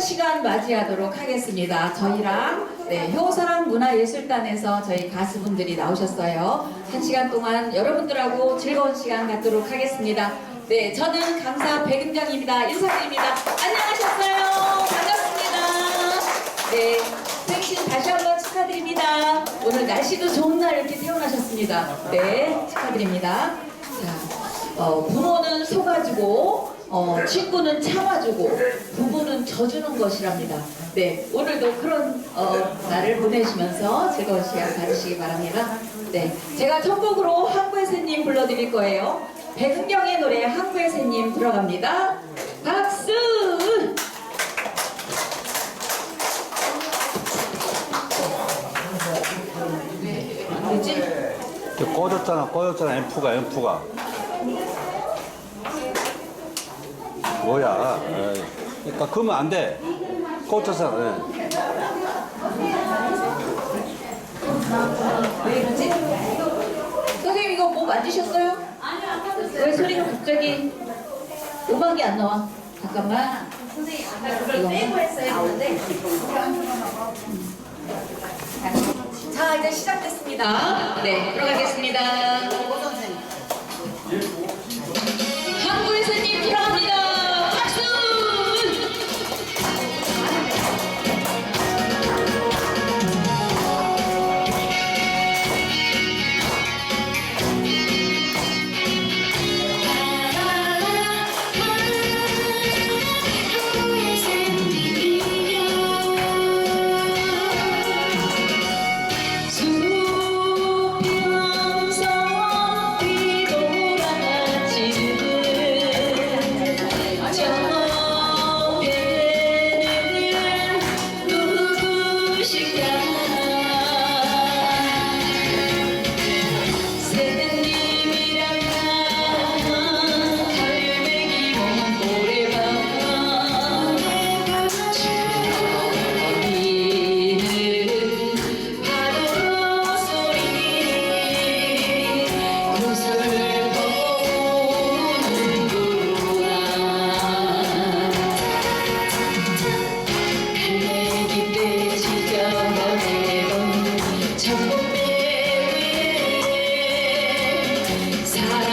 시간 맞이하도록 하겠습니다. 저희랑 네, 효사랑 문화예술단에서 저희 가수분들이 나오셨어요. 한 시간 동안 여러분들하고 즐거운 시간 갖도록 하겠습니다. 네, 저는 강사 백은경입니다. 인사드립니다. 안녕하셨어요. 반갑습니다. 네, 생신 다시 한번 축하드립니다. 오늘 날씨도 좋은 날 이렇게 태어나셨습니다. 네, 축하드립니다. 자, 어, 부모는 속아주고 어, 친구는 참아주고 부부는 져주는 것이랍니다. 네, 오늘도 그런 어, 날을 보내시면서 즐거운 시간 가지시기 바랍니다. 네, 제가 첫 곡으로 항구의 새님 불러드릴 거예요. 백은경의 노래 항구의 새님 들어갑니다. 박수! 안 되지? 꺼졌잖아, 꺼졌잖아, 앰프가, 앰프가. 뭐야. 그러니까 그러면 안 돼. 꺼졌잖아. 예. 왜 이러지? 선생님 이거 뭐 만드셨어요? 왜 소리가 갑자기 음악이 안 나와? 잠깐만. 선생님 아까 그걸 빼고 했어야 했는데 자 이제 시작됐습니다. 네 들어가겠습니다. time.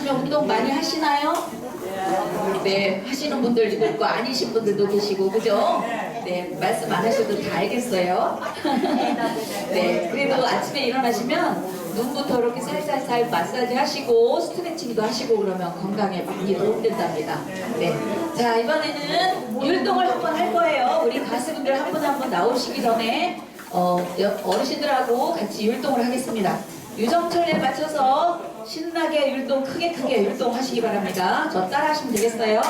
운동 많이 하시나요? 네, 하시는 분들도 있고 아니신 분들도 계시고 그죠? 네, 말씀 안 하셔도 다 알겠어요. 네, 그래도 아침에 일어나시면 눈부터 이렇게 살살살 마사지 하시고 스트레칭도 하시고 그러면 건강에 많이 도움된답니다. 네, 자 이번에는 율동을 한번 할 거예요. 우리 가수분들 한 분 한 분 나오시기 전에 어, 여- 어르신들하고 같이 율동을 하겠습니다. 유정철에 맞춰서 신나게 율동 크게 크게 율동하시기 바랍니다. 저 따라 하시면 되겠어요.